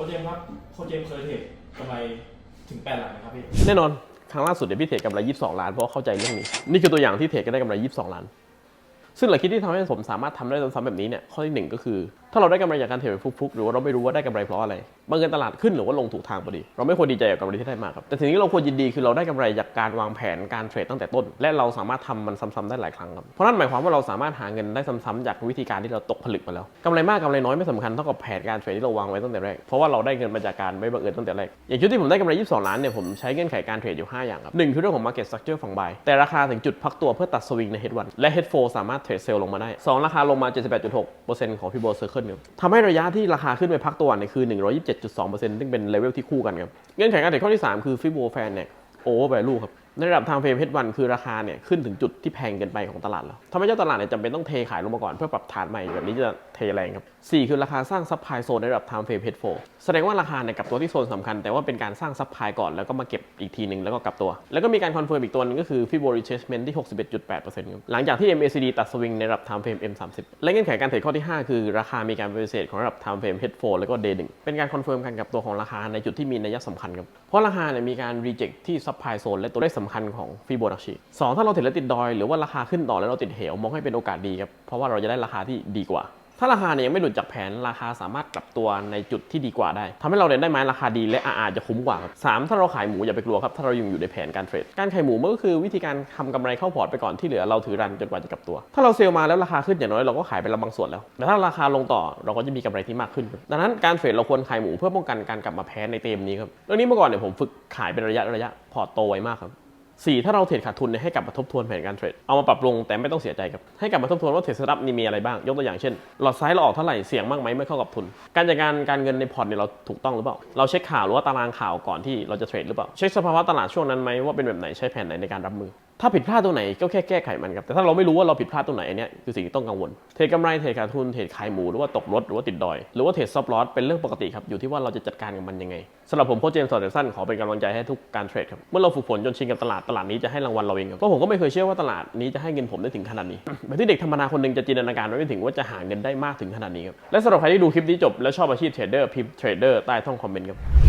ค้ชเจมส์ครับโค้ชเจมส์เคยเทรดกำไรถึงแปดหลักนะครับพี่ แน่นอน ครั้งล่าสุดเดี๋ยวพี่เทรดกำไร 22 ล้าน เพราะเข้าใจเรื่องนี้ นี่คือตัวอย่างที่เทรดก็ได้กำไร 22 ล้าน ซึ่งหลักคิดที่ทำให้ผมสามารถทำได้ซ้ำๆแบบนี้เนี่ย ข้อที่หนึ่งก็คือ ถ้าเราได้กำไรจากการเทรดแบบฟุกๆ หรือว่าเราไม่รู้ว่าได้กำไรเพราะอะไรบางเงินตลาดขึ้นหรือว่าลงถูกทางพอดี เราไม่ควรดีใจกับกำไรที่ได้มาครับ แต่ทีนี้เราควรยินดีคือเราได้กำไรจากการวางแผนการเทรดตั้งแต่ต้น และเราสามารถทำมันซ้ำๆได้หลายครั้งครับ เพราะนั่นหมายความว่าเราสามารถหาเงินได้ซ้ำๆจากวิธีการที่เราตกผลึกมาแล้วกำไรมากกำไรน้อยไม่สำคัญเท่ากับแผนการเทรดที่เราวางไว้ตั้งแต่แรก เพราะว่าเราได้เงินมาจากการไม่บังเอิญตั้งแต่แรก อย่างชุดที่ผมได้กำไร 22 ล้านเนี่ยผมใช้เงื่อนไขการเทรดอยู่ 5 อย่างครับหนึ่งคือเรื่องของ market structure ฝั่ง buy แต่ราคาถึงจุดพักตัวเพื่อตัดสวิงใน head 1และ head 4สามารถเทรดเซลล์ลงมาได้ 2 ราคาลงมา 78.6%ของ Pivot Circle ครับทำให้ระยะที่ราคาขึ้นไปพักตัวเนี่ยคือ 127.2%ซึ่งเป็นเลเวลที่คู่กันครับ เงื่อนไขการเทรดข้อที่ 3 คือฟิโบแฟนเนี่ยโอเวอร์แวลูครับในระดับ time frame H1 คือราคาเนี่ยขึ้นถึงจุดที่แพงเกินไปของตลาดแล้วทำให้เจ้าตลาดเนี่ยจำเป็นต้องเทขายลงมาก่อนเพื่อปรับฐานใหม่แบบนี้จะเทแรงครับ4คือราคาสร้างซับพลายโซนในระดับ time frame H4 แสดงว่าราคาเนี่ยกับตัวที่โซนสำคัญ แต่ว่าเป็นการสร้างซับพลายก่อนแล้วก็มาเก็บอีกทีหนึ่งแล้วก็กลับตัว แล้วก็มีการคอนเฟิร์มอีกตัวนึงก็คือ Fibo retracement ที่ 61.8%ครับหลังจากที่ MACD ตัดสวิงในระดับ time frame M30 และเงื่อนไขการเทรดข้อที่ 5 คือราคามีการปฏิเสธของระดับ time frame H4 แล้วก็ Day1 เป็นการคอนเฟิร์มการกลับตัวของราคาในจุดที่มีนัยสำคัญครับเพราะราคาเนี่ยมีการ reject ที่ supply zone และตัวเลขสำคัญของ Fibonacci สองถ้าเราเทรดแล้วติดดอยหรือว่าราคาขึ้นต่อแล้วเราติดเหวมองให้เป็นโอกาสดีครับเพราะว่าเราจะได้ราคาที่ดีกว่า ถ้าราคาเนี่ยยังไม่หลุดจากแผนราคาสามารถกลับตัวในจุดที่ดีกว่าได้ทำให้เราเนี่ยได้ไม้ราคาดีและ RR จะคุ้มกว่าครับสามถ้าเราขายหมูอย่าไปกลัวครับถ้าเรายังอยู่ในแผนการเทรดการขายหมูมันก็คือวิธีการทำกำไรเข้าพอร์ตไปก่อนที่เหลือเราถือรันจนกว่าจะกลับตัว ถ้าเราเซลล์มาแล้วราคาขึ้นอย่างน้อยเราก็ขายไปล้วบางส่วนแล้วแต่ถ้าราคาลงต่อเราก็จะมีกำไรที่มากขึ้น ดังนั้นการเทรดเราควรขายหมูเพื่อป้องกันการกลับมาแพ้ในเกมนี้ครับเรื่องนี้เมื่อก่อนเนี่ยผมฝึกขายเป็นระยะระยะพอร์ตโตไวมากครับ สี่ถ้าเราเทรดขาดทุนเนี่ยให้กลับมาทบทวนแผนการเทรด เอามาปรับปรุงแต่ไม่ต้องเสียใจครับ ให้กลับมาทบทวนว่าเทรดสตับนี่มีอะไรบ้าง ยกตัวอย่างเช่น หลอดซ้ายเราออกเท่าไหร่ เสี่ยงมากไหมไม่เข้ากับทุน การจัดการการเงินในพอร์ตเนี่ยเราถูกต้องหรือเปล่า เราเช็คข่าวหรือว่าตารางข่าวก่อนที่เราจะเทรดหรือเปล่า เช็คสภาวะตลาดช่วงนั้นไหมว่าเป็นแบบไหนใช้แผนไหนในการรับมือ ถ้าผิดพลาดตรงไหนก็แค่แก้ไขมันครับแต่ถ้าเราไม่รู้ว่าเราผิดพลาดตรงไหนอันนี้คือสิ่งที่ต้องกังวลเทรดกำไรเทรดขาดทุนเทรดขายหมูหรือว่าตกรถหรือว่าติดดอย หรือว่าเทรดซับลอสเป็นเรื่องปกติครับอยู่ที่ว่าเราจะจัดการกับมันยังไงสำหรับผมโค้ชเจมส์สอดสั้นขอเป็นกำลังใจให้ทุกการเทรดครับเมื่อเราฝึกฝนจนชินกับตลาดตลาดนี้จะให้รางวัลเราเองครับเพราะผมก็ไม่เคยเชื่อว่าตลาดนี้จะให้เงินผมได้ถึงขนาดนี้แบบที่เด็กธรรมดาคนหนึ่งจะจินตนาการไว้ไม่ถึงว่าจะหาเงินได้มากถึงขนาดนี้ครับและสำหรับใครที่ดูคลิปนี้จบแล้วชอบอาชีพเทรดเดอร์พิมพ์เทรดเดอร์ใต้ช่องคอมเมนต์ครับ